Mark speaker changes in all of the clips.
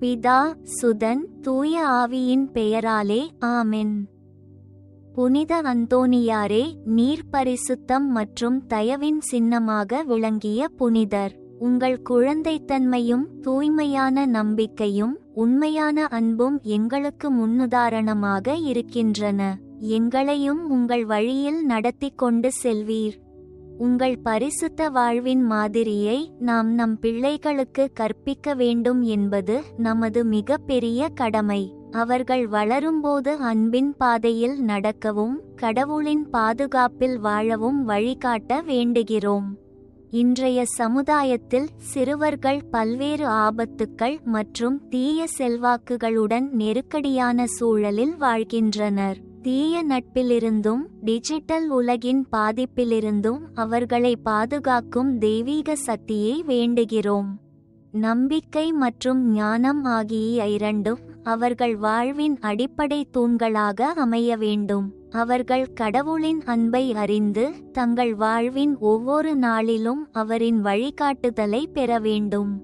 Speaker 1: பிதா சுதன் தூய ஆவியின் பெயராலே ஆமென். புனித அந்தோனியாரே நீர் பரிசுத்தம் மற்றும் தயவின் சின்னமாக விளங்கிய புனிதர். உங்கள் குழந்தைத்தன்மையும் தூய்மையான நம்பிக்கையும் உண்மையான அன்பும் எங்களுக்கு முன்னுதாரணமாக இருக்கின்றன. எங்களையும் உங்கள் வழியில் நடத்தி கொண்டு செல்வீர். உங்கள் பரிசுத்த வாழ்வின் மாதிரியை நாம் நம் பிள்ளைகளுக்கு கற்பிக்க வேண்டும் என்பது நமது மிகப்பெரிய கடமை. அவர்கள் வளரும்போது அன்பின் பாதையில் நடக்கவும் கடவுளின் பாதுகாப்பில் வாழவும் வழிகாட்ட வேண்டுகிறோம். இன்றைய சமுதாயத்தில் சிறுவர்கள் பல்வேறு ஆபத்துக்கள் மற்றும் தீய செல்வாக்குகளுடன் நெருக்கடியான சூழலில் வாழ்கின்றனர். தீய நட்பிலிருந்தும் டிஜிட்டல் உலகின் பாதிப்பிலிருந்தும் அவர்களை பாதுகாக்கும் தெய்வீக சக்தியை வேண்டுகிறோம். நம்பிக்கை மற்றும் ஞானம் ஆகிய இரண்டும் அவர்கள் வாழ்வின் அடிப்படை தூண்களாக அமைய வேண்டும். அவர்கள் கடவுளின் அன்பை அறிந்து தங்கள் வாழ்வின் ஒவ்வொரு நாளிலும் அவரின் வழிகாட்டுதலை பெற வேண்டும்.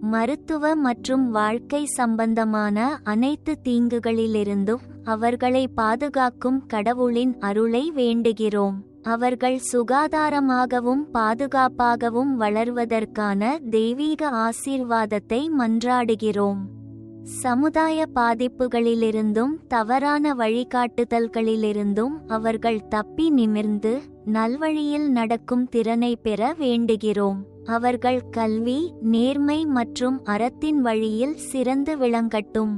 Speaker 1: மருத்துவ மற்றும் வாழ்க்கை சம்பந்தமான அனைத்து தீங்குகளிலிருந்தும் அவர்களை பாதுகாக்கும் கடவுளின் அருளை வேண்டுகிறோம். அவர்கள் சுகாதாரமாகவும் பாதுகாப்பாகவும் வளர்வதற்கான தெய்வீக ஆசீர்வாதத்தை மன்றாடுகிறோம். சமுதாய பாதிப்புகளிலிருந்தும் தவறான வழிகாட்டுதல்களிலிருந்தும் அவர்கள் தப்பி நிமிர்ந்து நல்வழியில் நடக்கும் திறனை பெற வேண்டுகிறோம். அவர்கள் கல்வி நேர்மை மற்றும் அறத்தின் வழியில் சிறந்து விளங்கட்டும்.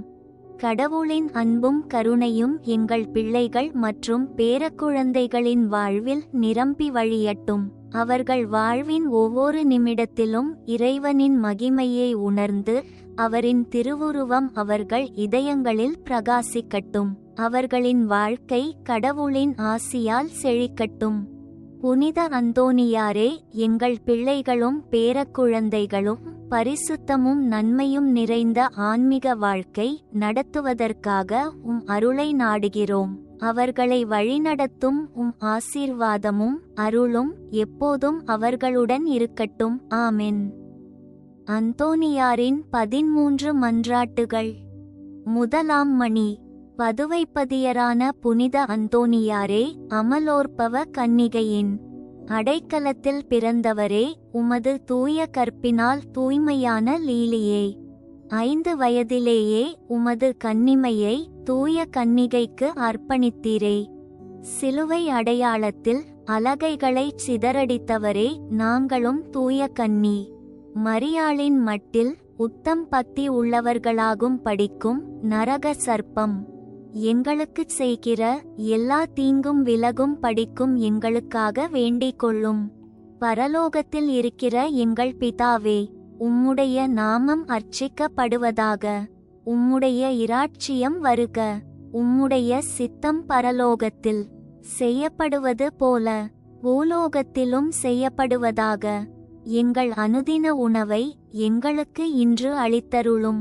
Speaker 1: கடவுளின் அன்பும் கருணையும் எங்கள் பிள்ளைகள் மற்றும் பேரக்குழந்தைகளின் வாழ்வில் நிரம்பி வழியட்டும். அவர்கள் வாழ்வின் ஒவ்வொரு நிமிடத்திலும் இறைவனின் மகிமையை உணர்ந்து அவரின் திருவுருவம் அவர்கள் இதயங்களில் பிரகாசிக்கட்டும். அவர்களின் வாழ்க்கை கடவுளின் ஆசியால் செழிக்கட்டும். புனித அந்தோனியாரே எங்கள் பிள்ளைகளும் பேரக்குழந்தைகளும் பரிசுத்தமும் நன்மையும் நிறைந்த ஆன்மீக வாழ்க்கை நடத்துவதற்காக உம் அருளை நாடுகிறோம். அவர்களை வழிநடத்தும் உம் ஆசீர்வாதமும் அருளும் எப்போதும் அவர்களுடன் இருக்கட்டும். ஆமென். அந்தோனியாரின் பதிமூன்று மன்றாட்டுகள். முதலாம் மணி. பதுவைப்பதியரான புனித அந்தோனியாரே அமலோற்பவ கன்னிகையின் அடைக்கலத்தில் பிறந்தவரே உமது தூய கற்பினால் தூய்மையான லீலியே. ஐந்து வயதிலேயே உமது கன்னிமையை தூய கன்னிகைக்கு அர்ப்பணித்தீரே. சிலுவை அடையாளத்தில் அலகைகளைச் சிதறடித்தவரே நாங்களும் தூய கன்னி. மரியாளின் மட்டில் உத்தம் பத்தி உள்ளவர்களாகும் படிக்கும் நரக சர்ப்பம். எங்களுக்குச் செய்கிற எல்லா தீங்கும் விலகும் படிக்கும் எங்களுக்காக வேண்டிக் கொள்ளும். பரலோகத்தில் இருக்கிற எங்கள் பிதாவே உம்முடைய நாமம் அர்ச்சிக்கப்படுவதாக. உம்முடைய இராட்சியம் வருக. உம்முடைய சித்தம் பரலோகத்தில் செய்யப்படுவது போல பூலோகத்திலும் செய்யப்படுவதாக. எங்கள் அனுதின உணவை எங்களுக்கு இன்று அளித்தருளும்.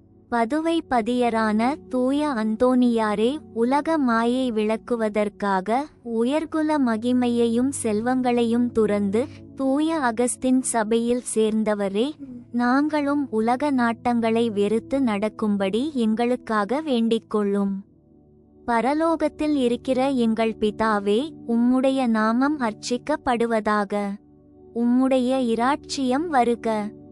Speaker 1: பதுவை பதியரான தூய அந்தோனியாரே உலக மாயை விளக்குவதற்காக உயர்குல மகிமையையும் செல்வங்களையும் துறந்து தூய அகஸ்தின் சபையில் சேர்ந்தவரே நாங்களும் உலக நாட்டங்களை வெறுத்து நடக்கும்படி எங்களுக்காக வேண்டிக்கொள்ளும். பரலோகத்தில் இருக்கிற எங்கள் பிதாவே உம்முடைய நாமம் அர்ச்சிக்கப்படுவதாக. உம்முடைய இராட்சியம் வருக.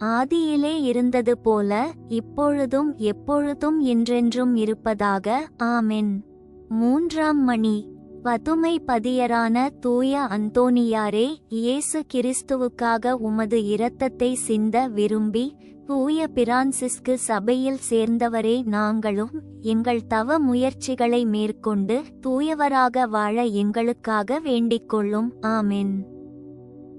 Speaker 1: ஆதியிலே இருந்தது போல இப்பொழுதும் எப்பொழுதும் என்றென்றும் இருப்பதாக. ஆமென். மூன்றாம் மணி. பதுமை பதியரான தூய அந்தோனியாரே இயேசு கிறிஸ்துவுக்காக உமது இரத்தத்தை சிந்த விரும்பி தூய பிரான்சிஸ்கு சபையில் சேர்ந்தவரே நாங்களும் எங்கள் தவ முயற்சிகளை மேற்கொண்டு தூயவராக வாழ எங்களுக்காக வேண்டிக்கொள்ளும். ஆமென்.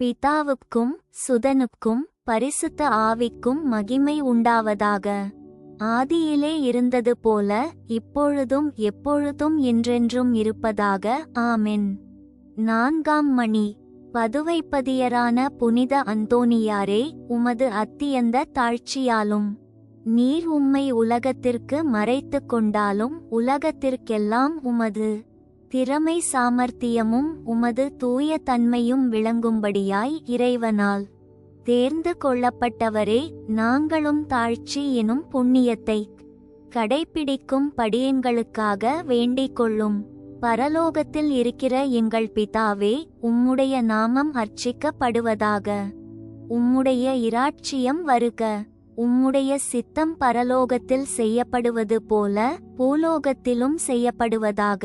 Speaker 1: பிதாவுக்கும் சுதனுக்கும் பரிசுத்த ஆவிக்கும் மகிமை உண்டாவதாக. ஆதியிலே இருந்தது போல இப்பொழுதும் எப்பொழுதும் என்றென்றும் இருப்பதாக. ஆமென். நான்காம் மணி. பதுவைப்பதியரான புனித அந்தோனியாரே உமது அத்தியந்த தாழ்ச்சியாலும் நீர் உம்மை உலகத்திற்கு மறைத்துக் கொண்டாலும் உலகத்திற்கெல்லாம் உமது திறமை சாமர்த்தியமும் உமது தூய தன்மையும் விளங்கும்படியாய் இறைவனால் தேர்ந்து கொள்ளப்பட்டவரே நாங்களும் தாழ்ச்சி எனும் புண்ணியத்தை கடைப்பிடிக்கும் படியன்களுக்காக வேண்டிக் கொள்ளும். பரலோகத்தில் இருக்கிற எங்கள் பிதாவே உம்முடைய நாமம் அர்ச்சிக்கப்படுவதாக. உம்முடைய இராட்சியம் வருக. உம்முடைய சித்தம் பரலோகத்தில் செய்யப்படுவது போல பூலோகத்திலும் செய்யப்படுவதாக.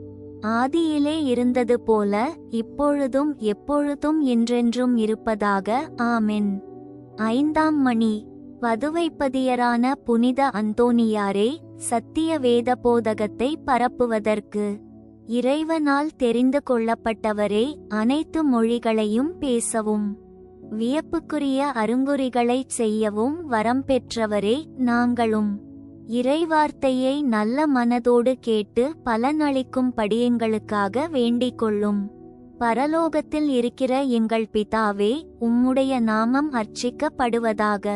Speaker 1: ஆதியிலே இருந்தது போல இப்பொழுதும் எப்பொழுதும் என்றென்றும் இருப்பதாக. ஆமென். ஐந்தாம் மணி. பதுவைப்பதியரான புனித அந்தோனியாரே சத்திய வேத போதகத்தை பரப்புவதற்கு. இறைவனால் தெரிந்து கொள்ளப்பட்டவரே அனைத்து மொழிகளையும் பேசவும். வியப்புக்குரிய அருங்குறிகளைச் செய்யவும் வரம் பெற்றவரே நாங்களும். இறைவார்த்தையை நல்ல மனதோடு கேட்டு பலனளிக்கும் படியங்களுக்காக வேண்டிக் கொள்ளும் பரலோகத்தில் இருக்கிற எங்கள் பிதாவே உம்முடைய நாமம் அர்ச்சிக்கப்படுவதாக.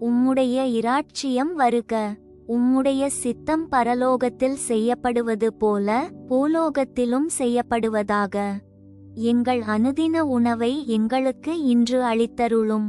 Speaker 1: உம்முடைய இராட்சியம் வருக. உம்முடைய சித்தம் பரலோகத்தில் செய்யப்படுவது போல பூலோகத்திலும் செய்யப்படுவதாக. எங்கள் அனுதின உணவை எங்களுக்கு இன்று அளித்தருளும்.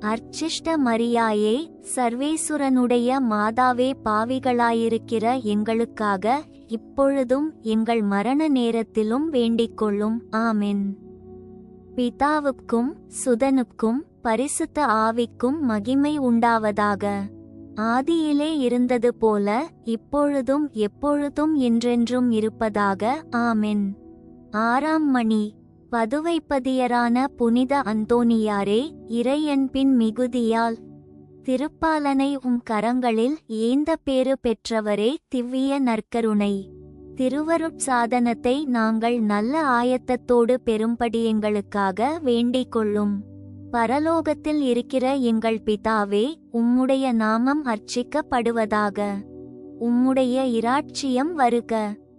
Speaker 1: அர்ச்சிஷ்ட மரியாயே சர்வேசுரனுடைய மாதாவே பாவிகளாயிருக்கிற எங்களுக்காக இப்பொழுதும் எங்கள் மரண நேரத்திலும் வேண்டிக்கொள்ளும். ஆமென். பிதாவுக்கும் சுதனுக்கும் பரிசுத்த ஆவிக்கும் மகிமை உண்டாவதாக. ஆதியிலே இருந்தது போல இப்பொழுதும் எப்பொழுதும் என்றென்றும் இருப்பதாக. ஆமென். ஆறாம் மணி. பதுவைப்பதியரான புனித அந்தோனியாரே இறையன்பின் மிகுதியால். திருப்பாலனை உம் கரங்களில் ஏந்த பேறு பெற்றவரே திவ்விய நற்கருணை. திருவருட்சாதனத்தை நாங்கள் நல்ல ஆயத்தத்தோடு பெறும்படி எங்களுக்காக வேண்டிக் கொள்ளும். பரலோகத்தில் இருக்கிற எங்கள் பிதாவே உம்முடைய நாமம் அர்ச்சிக்கப்படுவதாக. உம்முடைய இராட்சியம் வருக.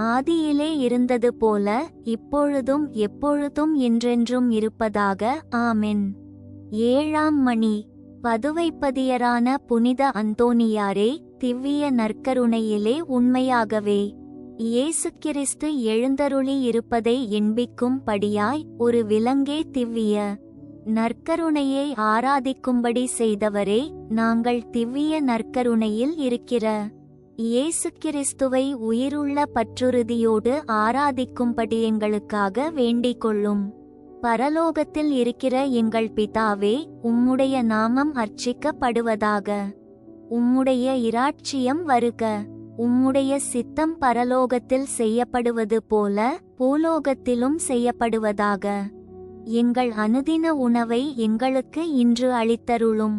Speaker 1: ஆதியிலே இருந்தது போல இப்பொழுதும் எப்பொழுதும் என்றென்றும் இருப்பதாக. ஆமென். ஏழாம் மணி. பதுவைப்பதியரான புனித அந்தோனியாரே திவ்விய நற்கருணையிலே உண்மையாகவே. இயேசு கிறிஸ்து எழுந்தருளி இருப்பதை எண்பிக்கும் படியாய் ஒரு விலங்கே திவ்விய நற்கருணையை ஆராதிக்கும்படி செய்தவரே நாங்கள் திவ்விய நற்கருணையில் இருக்கிற இயேசு கிறிஸ்துவை உயிருள்ள பற்றுறுதியோடு ஆராதிக்கும்படி எங்களுக்காக வேண்டிக் கொள்ளும் பரலோகத்தில் இருக்கிற எங்கள் பிதாவே உம்முடைய நாமம் அர்ச்சிக்கப்படுவதாக. உம்முடைய இராட்சியம் வருக. உம்முடைய சித்தம் பரலோகத்தில் செய்யப்படுவது போல பூலோகத்திலும் செய்யப்படுவதாக. எங்கள் அனுதின உணவை எங்களுக்கு இன்று அளித்தருளும்.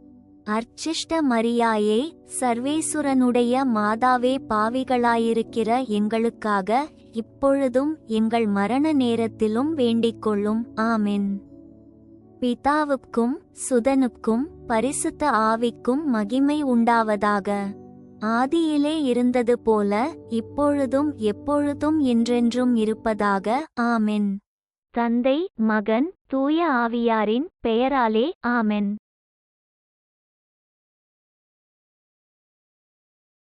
Speaker 1: அர்ச்சிஷ்ட மரியாயே சர்வேசுரனுடைய மாதாவே பாவிகளாயிருக்கிற எங்களுக்காக இப்பொழுதும் எங்கள் மரண நேரத்திலும் வேண்டிக்கொள்ளும். ஆமென். பிதாவுக்கும் சுதனுக்கும் பரிசுத்த ஆவிக்கும் மகிமை உண்டாவதாக. ஆதியிலே இருந்தது போல இப்பொழுதும் எப்பொழுதும் என்றென்றும் இருப்பதாக. ஆமென். தந்தை மகன் தூய ஆவியாரின் பெயராலே ஆமென்.